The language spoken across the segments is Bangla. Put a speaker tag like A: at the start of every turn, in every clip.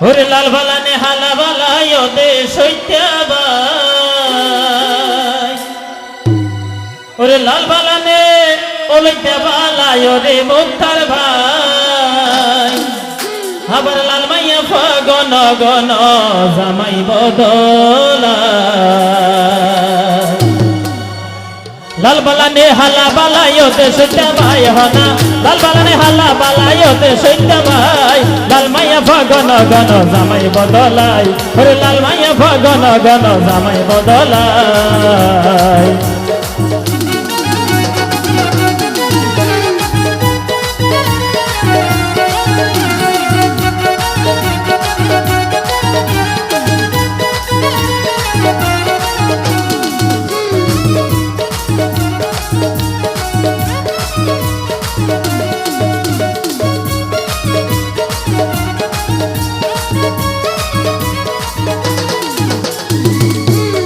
A: ওরে লাল বালানে হালা বালাই ওদে সৈত্যাবাই ওরে লাল বালানে ওলইতে বালাই ওরে মুক্তার ভাই। আবার লাল মাইয়া গন গন জামাই বদলা লাল বালানে হালা বালাইতে সৈত্যা ভাই হনা লাল বালানে হালা বালাইতে সৈত্যা ভাই। লাল মাইয়া গন গন জামাই বদলাই। ওরে লাল মাইয়া গন গন জামাই বদলাই।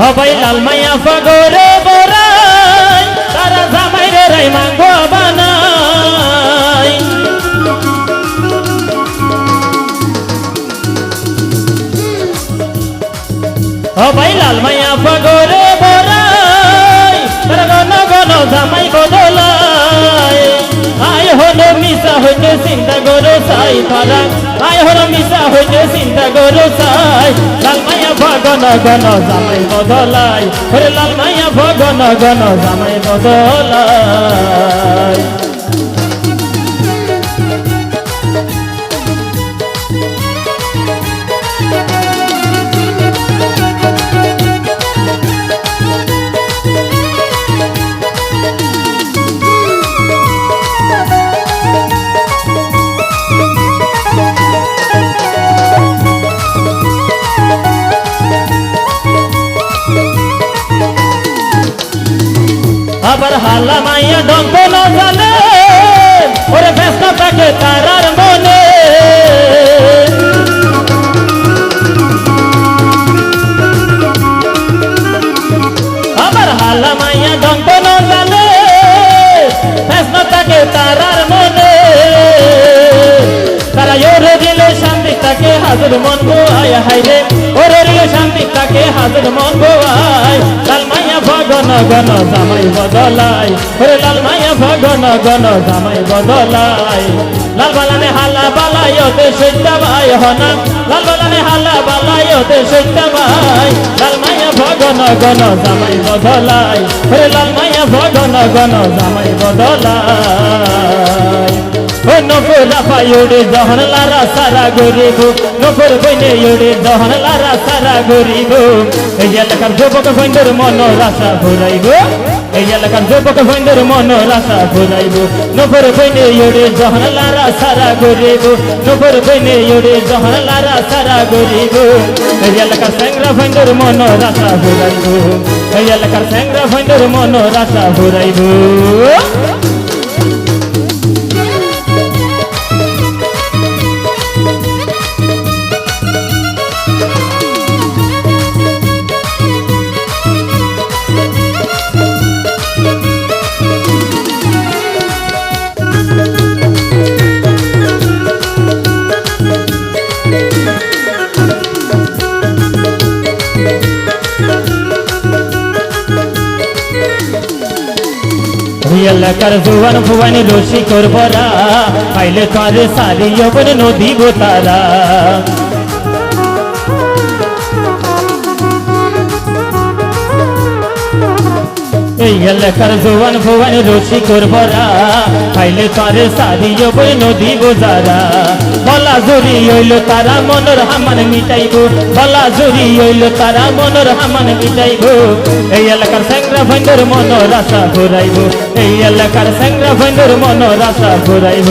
A: হবাই লাল মাইয়া ফগরে বরাই, তারা জামাই রে রাই মাঙ্গ বানাই। হবাই লাল মাইয়া ফগরে বরাই, তারা গন গন জামাই বদলাই আয় হলো মিশা, হইতে চিন্তা করো সাই তারা। আয় হলো মিশা, হইতে চিন্তা করো সাই লাল ভগন গন জামাই বদলাই হরে লাল মাইয়া ভগন গন জামাই বদলাই হাজুর মন গোয়ায় হাইরে ওরে দিলে শান্তি তাকে হাজুর মন গোয়ায় লাল মাইয়া ভগন গন জামাই বদলাই ওরে লাল মাইয়া ভগন গন জামাই বদলাই লাল বালানে হালা বালাই, ওতে সৈত্যা ভাই হনা লাল বালানে হালা বালাই, ওতে সৈত্যা ভাই। লাল মাইয়া ভগন গন জামাই বদলাই ওরে লাল মাইয়া ভগন গন জামাই বদলাই ও নফর রাফা ইউড়ে দহন লারা সারা গরিব। নফর বইনে ইউড়ে দহন লারা সারা গরিব। এই এলাকার যুবক বন্ধুর মন রাশা ঘুরাইব এই এলাকার যুবক বন্ধুর মন রাশা ঘুরাইব নফর বইনে ইউড়ে দহন লারা সারা গরিব। নফর বইনে ইউড়ে দহন লারা সারা গরিব। এই এলাকার স্যাংরা বন্ধুর মন রাশা ঘুরাইব এই এলাকার স্যাংরা বন্ধুর মন রাশা ঘুরাইব এলাকার জুয়ান ভুয়ান রসি করবরা পাইলে তার সারি অবর নদী গোতারা। এই এলাকার জোয়ান ভুয়ান রসি করবরা পাইলে তার সারি অবর নদী গোজারা বলা জুরি হইল তারা মনর হামান মিটাইব। বলা জুরি হইল তারা মনর হামান মিটাইব। এই এলাকার স্যাংরা ভাইন্দর মন রাসা ঘুরাইব। এই এলাকার স্যাংরা ভাইন্দর মন রাসা ঘুরাইব।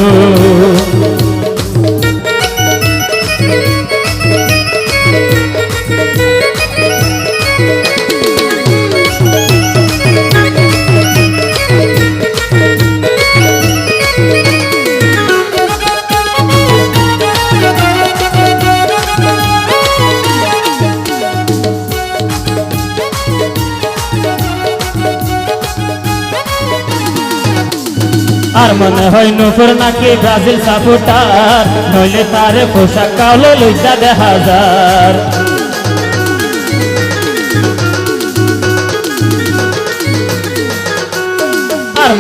A: আর মনে হয় নুপুর নাকি ব্রাজিল সাপোর্টার, নইলে তারে পোশাক কালো লইটা দেখা যার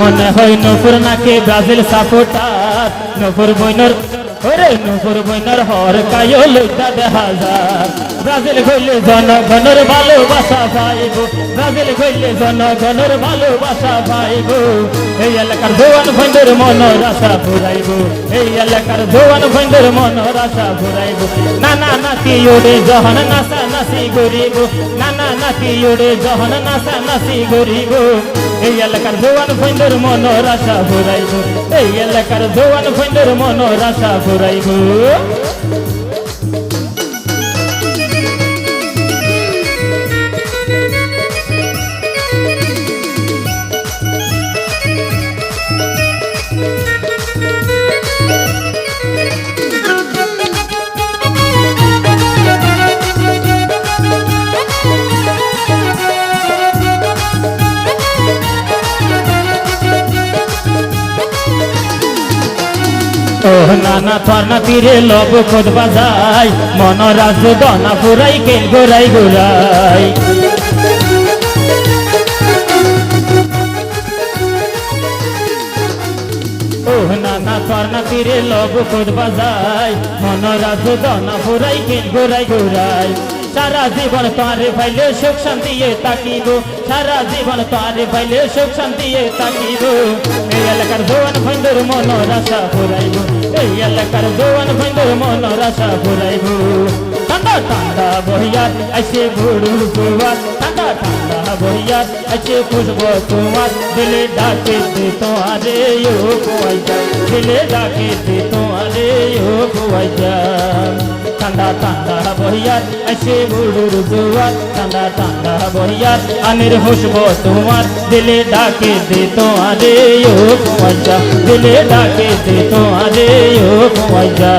A: মনে হয় নুপুর নাকি ব্রাজিল সাপোর্টার, নুপুর বইনর ওরে নুপুর বইনর হর কায়ো লইটা দেখা যার ব্রাজিল গইলে জনগণের ভালোবাসা পাইব। ব্রাজিল গইলে জনগণের ভালোবাসা পাইব। এই এলাকার জোয়ান ভাইদের মনের আশা ফুরাইব। এই এলাকার জোয়ান ভাইদের মনের আশা ফুরাইব। নানা নাতি ওরে জহন নাসা নাসি গরিব নানা নাতি ওরে জহন নাসা নাসি গরিব এই এলাকার জোয়ান ভাইদের মনের আশা ফুরাইব। এই এলাকার জোয়ান ভাইদের মনের আশা ফুরাইব। ও নানা থানা তীরে লব খোদ বাজাই, মন রাজ দনা ফুরাই কেল গোড়াই গোড়াই। নানা থানা তীরে লব খোদ বাজাই, মন রাজ দনা ফুরাই কেল গোড়াই গোরাই সারা জীবন তারে পাইলে সুখ শান্তি তাকিব সারা জীবন তারে পাইলে সুখ শান্তি তাকিব এই এলাকার জোয়ান ভাইন্দর মন রাশা ফুরাইব এই এলাকার জোয়ান ভাইন্দর মন রাশা ফুরাইব ঠান্ডা ঠান্ডা বহিয়ার আসে ভুড়ু জোয়ার ঠান্ডা ঠান্ডা বহিয়ার আসে খুশব তোমার দিলে ডাকে দে তোমারে, ও কোয়াই যা দিলে ডাকে দে তোমারে, ও কোয়াই যা ঠান্ডা ঠান্ডা বহিয়ার আসে বুড়ুর জোয়ার। ঠান্ডা ঠান্ডা বহিয়ার আনের হুসব তোমার। দিলে ডাকে দে তোমারে ও কুয়াজা দিলে ডাকে দে তোমারে ও কুয়াজা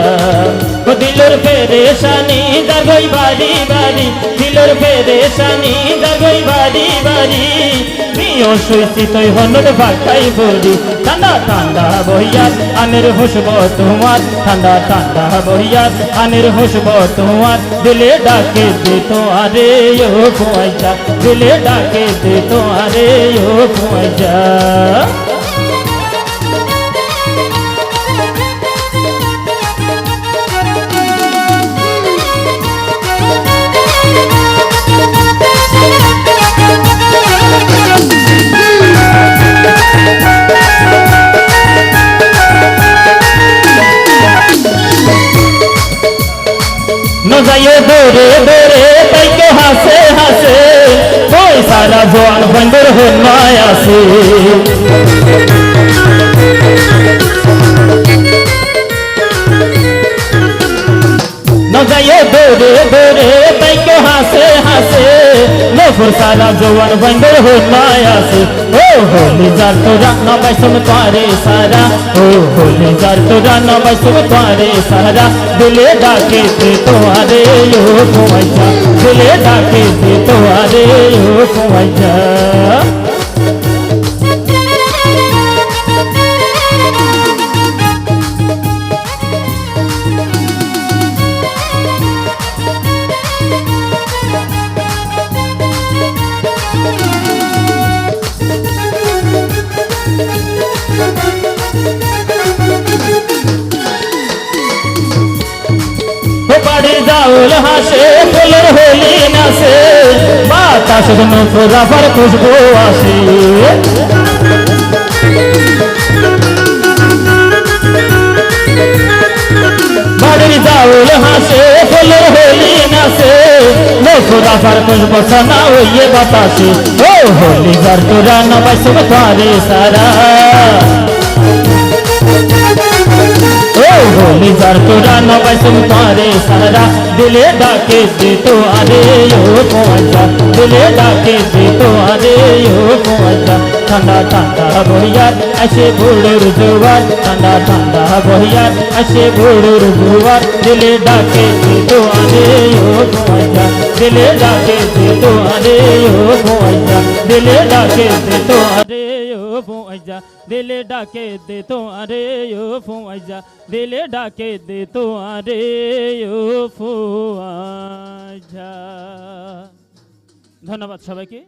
A: দিলের পেরেশানি দাগই বাড়ি বাড়ি দিলর পেরেশানি দাগই বাড়ি বাড়ি। নিও সুইসি তৈ হনুর ভাটাই বলি ঠান্ডা ঠান্ডা বহিয়ার আনের হুসব তোমার, ঠান্ডা ঠান্ডা বহিয়ার আনের হুসব তোমার। দিলে ডাকে দে তোমারে ও কুয়াজা দিলে ডাকে দে তোমারে ও কুয়াজা নজাইয়ে দৌড়ে দৌড়ে তাইকে হাসে হাসে ওই সারা জোয়ান বন্দর হন্যায় আসে নজাইয়ে দৌড়ে দৌড়ে তাইকে হাসে হাসে নফর সারা জোয়ান বন্দর হন্যায় আসে ও হোলি যার তোরা নবাই সুম তোরে সারা ও হোলি যার তোরা নবাই সুম তোরে সারা দিলে ডাকে দে তোরে ও কুমাইজা দিলে ডাকে দে তোরে ও কুমাইজা বাড়ি যাউল হাসে, ফুলের হোলি নাচে। বাতাস নফরাফার খুশবু আসে। বাড়ির বাতাসে। ও হোলি যার তোরা নবাই সব সারা। তোরা নবাই তোমারে সারা দিলে ডাকে দে তো আরে ও পয়সা দিলে ডাকে দে তো আরে ও পয়সা ঠান্ডা ঠান্ডা বহিয়ার আসে ভোরের জোয়ার। ঠান্ডা ঠান্ডা বহিয়ার আসে ভোরের জোয়ার। দিলে ডাকে দে তো আরে ও পয়সা দিলে ডাকে দে তো আরে ও পয়সা দিলে ডাকে দে তো আরে ও পয়সা ফুয়াইজা, দিলে ডাকে দে তো আরে, ও ফুয়াইজা, দিলে ডাকে দে তো আরে, ও ফুয়াইজা। ধন্যবাদ সবাইকে।